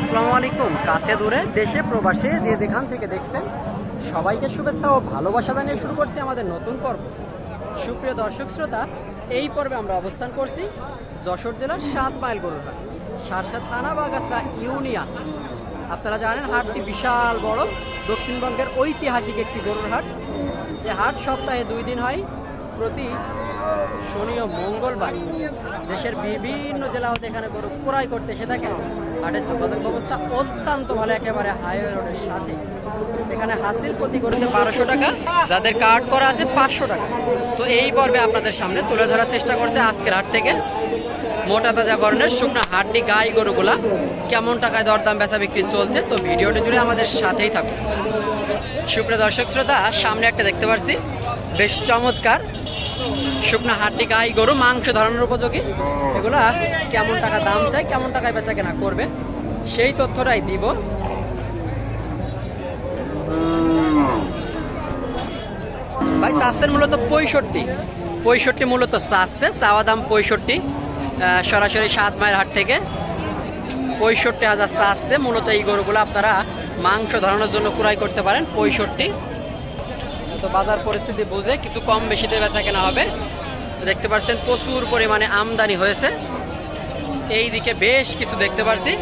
আসসালামু আলাইকুম। কাছে দূরে, দেশে, প্রবাসে যে যেখান থেকে দেখছেন, সবাইকে শুভেচ্ছা ও ভালোবাসা জানিয়ে শুরু করছি আমাদের নতুন পর্ব। সুপ্রিয় দর্শক শ্রোতা, এই পর্বে আমরা অবস্থান করছি যশোর জেলার সাত মাইল গরুরহাট, সারসা থানা বাগাসরা ইউনিয়ন। আপনারা জানেন, হাটটি বিশাল বড়। দক্ষিণবঙ্গের ঐতিহাসিক একটি গরুর হাট এই হাট সপ্তাহে দুই দিন হয়। প্রতি শনি ও মঙ্গলবার দেশের বিভিন্ন জেলা হতে এখানে গরু ক্রয় করতে এসে থাকে হাটের যোগাযোগ ব্যবস্থা অত্যন্ত ভালো, একেবারে হাইওয়ে রোডের সাথে। এখানে হাসিল প্রতি গরুতে বারোশো টাকা, যাদের কার্ড করা আছে পাঁচশো টাকা। তো এই পর্বে আপনাদের সামনে তুলে ধরার চেষ্টা করছে আজকের হাট থেকে। মোটা তাজা বর্ণের শুকনো হাড্ডি গাই গরুগুলা কেমন টাকায় দরদাম বেচা বিক্রি চলছে, তো ভিডিওটি জুড়ে আমাদের সাথেই থাকুন। সুপ্রিয় দর্শক, শ্রোতা, সামনে একটা দেখতে পাচ্ছি বেশ চমৎকার শুকনো হাড্ডি, গাই, গরু, মাংস ধরানোর উপযোগী। এগুলা কেমন টাকা দাম চাই, কেমন টাকায় বেচা কেনা করবে, সেই তথ্যটাই দিব। ভাই চাষের মূলত পঁয়ষট্টি। পঁয়ষট্টি মূলত চাষছে চাওয়া দাম পঁয়ষট্টি সরাসরি সাত মাইল হাট থেকে। পঁয়ষট্টি হাজার চাষছে মূলত এই গরুগুলো আপনারা মাংস ধরানোর জন্য ক্রয় করতে পারেন, পঁয়ষট্টি। তো বাজার পরিস্থিতি বুঝে কিছু কম বেশিতে বেচা কেনা হবে। দেখতে পাচ্ছেন প্রচুর পরিমাণে আমদানি হয়েছে। এই দিকে বেশ কিছু দেখতে পাচ্ছি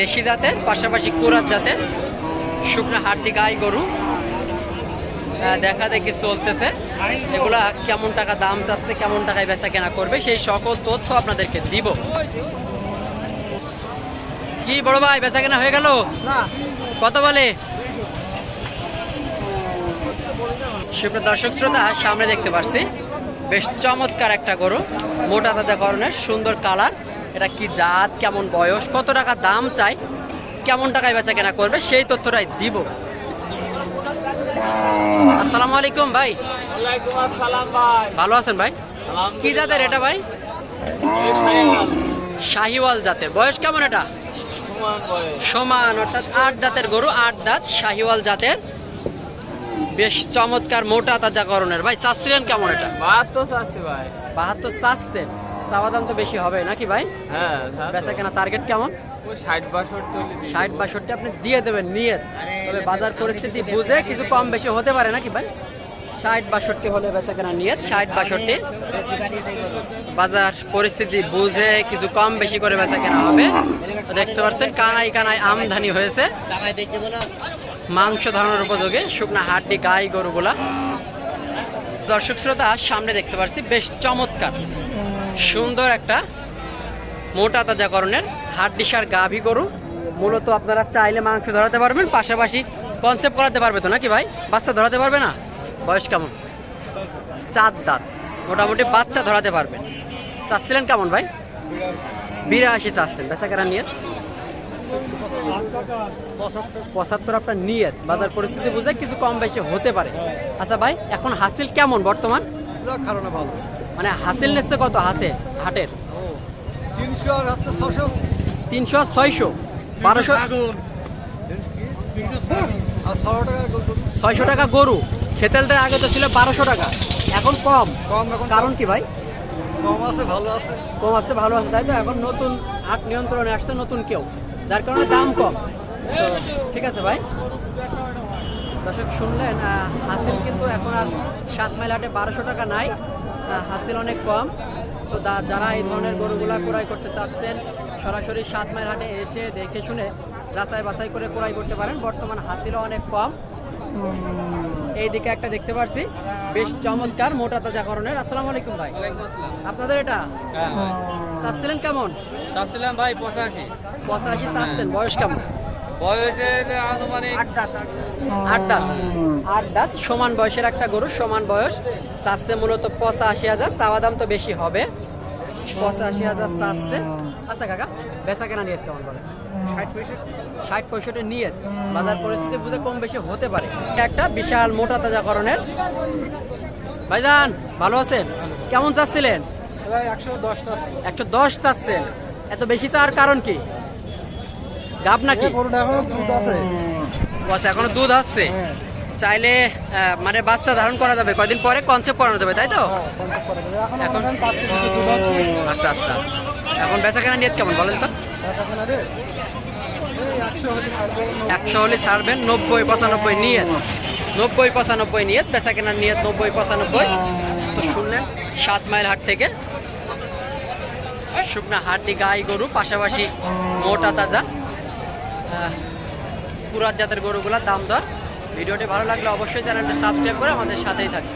দেশি জাতের পাশাপাশি কুরাত জাতের। শুকনো হাড্ডি গাই গরু। দেখা দেখি চলতেছে। এগুলা কেমন টাকা দাম চাচ্ছে কেমন টাকায় বেচা কেনা করবে সেই সকল তথ্য আপনাদেরকে দিব। কি বড় ভাই বেচা কেনা হয়ে গেল? কত বলে? সুপ্রিয় দর্শক শ্রোতা সামনে দেখতে পাচ্ছি বেশ চমৎকার একটা গরু মোটা তাজা করণের সুন্দর কালার। এটা কি জাত কেমন বয়স কত টাকা দাম চাই কেমন টাকায় বেচা কেনা করবে সেই তথ্যটাই দিব। আসসালামু আলাইকুম ভাই। আসসালাম ভালো আছেন ভাই? কি জাতের এটা ভাই? শাহিওয়াল। জাতের। বয়স কেমন এটা? সমান অর্থাৎ আট দাঁতের গরু আট দাঁত শাহিওয়াল জাতের। বেশ চমৎকার মোটা তাজা করণের ভাই চাচ্ছিলেন কেমন এটা? বাহাত্তর আছে ভাই। বাহাত্তর চাচ্ছেন? চাওয়া দাম তো বেশি হবে নাকি ভাই? হ্যাঁ বেচা কেনা টার্গেট কেমন? ষাট বাষট্টি আপনি দিয়ে দেবেন নিয়ে। তবে বাজার পরিস্থিতি বুঝে কিছু কম বেশি হতে পারে নাকি ভাই? ষাট বাষট্টি হলে বেচা কেনা নিয়ে ষাট বাষট্টি। বাজার পরিস্থিতি বুঝে কিছু কম বেশি করে বেচা কেনা হবে। দেখতে পাচ্ছেন কানাই কানাই আমদানি হয়েছে। মাংস ধরানোর উপযোগে, শুকনা হাড্ডি গাই গরুগুলা। দর্শক শ্রোতা, সামনে দেখতে পাচ্ছি বেশ চমৎকার, সুন্দর একটা মোটা তাজা করণের হাড্ডিসার গাভী গরু। মূলত আপনারা চাইলে মাংস ধরাতে পারবেন, পাশাপাশি কনসেপ্ট করাতে পারবে তো নাকি ভাই? বাচ্চা ধরাতে পারবে না? বয়স কেমন? চার দাঁত, মোটামুটি বাচ্চা ধরাতে পারবেন চাচ্ছিলেন কেমন ভাই? বিরাশি চাচ্ছেন বেচা কেনা নিয়ে। পঁচাত্তর আপনার নিয়ত বাজার পরিস্থিতি বুঝে কিছু কম বেশি হতে পারে। আচ্ছা ভাই এখন হাসিল কেমন বর্তমান? মানে হাসিল নিচ্ছে কত হাসে হাটের? তিনশো আর তিনশো ছয়শো? বারোশো? আর ছশো টাকা গরু। ছয়শো টাকা গরু খেতেলদের আগে তো ছিল বারোশো টাকা এখন কম। কম এখন কারণ কি ভাই? কম আছে ভালো আছে। কম আছে ভালো আছে তাই তো? এখন নতুন হাট নিয়ন্ত্রণে আসছে নতুন কেউ। যার কারণে দাম কম। তো ঠিক আছে ভাই? দর্শক শুনলেন হাসিল কিন্তু এখন আর সাত মাইল হাটে বারোশো টাকা নাই। হাসিল অনেক কম। তো যারা এই ধরনের গরুগুলা ক্রয় করতে চাচ্ছেন সরাসরি সাত মাইল হাটে এসে দেখে শুনে যাচাই বাছাই করে ক্রয় করতে পারেন। বর্তমান হাসিলও অনেক কম। এইদিকে একটা দেখতে পারছি। বেশ চমৎকার মোটা তাজা করণের আসসালামু আলাইকুম ভাই। আপনাদের এটা? চাচ্ছিলেন কেমন? চাচ্ছিলাম ভাই পঁচাশি। পঁচাশি চাচ্ছেন বয়স কেমন? দাঁত। সমান বয়সের একটা গরু সমান বয়স। চাচ্ছে মূলত পঁচাশি হাজার চাওয়া দাম তো বেশি হবে। পঁচাশি হাজার চাচ্ছে। আচ্ছা কাকা বেচা কেনা নিয়ে কেমন বলে ষাট পঁয়ষট্টি। ষাট পঁয়ষট্টি নিয়ে বাজার পরিস্থিতি বুঝে কম বেশি হতে পারে। একটা বিশাল মোটা তাজা করণের ভাইজান ভালো আছেন? কেমন চাচ্ছিলেন? একশো দশ চাচ্ছেন এত বেশি চাওয়ার কারণ কি? গাব নাকি? আচ্ছা এখনও দুধ আসছে। চাইলে মানে বাচ্চা ধারণ করা যাবে। কয়দিন পরে কনসেপ্ট করানো যাবে তাই তো? এখন এখন- আচ্ছা আচ্ছা। এখন বেচা কেনা নিয়ে কেমন বলেন তো? একশো হলে একশো হলে ছাড়বেন নব্বই পঁচানব্বই নিয়ে নব্বই পঁচানব্বই নিয়ে বেচা কেনার নিয়ে নব্বই পঁচানব্বই। তো শুনলেন সাত মাইল হাট থেকে শুকনা হাড্ডি গাই গরু, পাশাপাশি মোটা তাজা পুরাত জাতের গরুগুলোর দাম দর। ভিডিওটি ভালো লাগলে অবশ্যই চ্যানেলটি সাবস্ক্রাইব করে আমাদের সাথেই থাকবে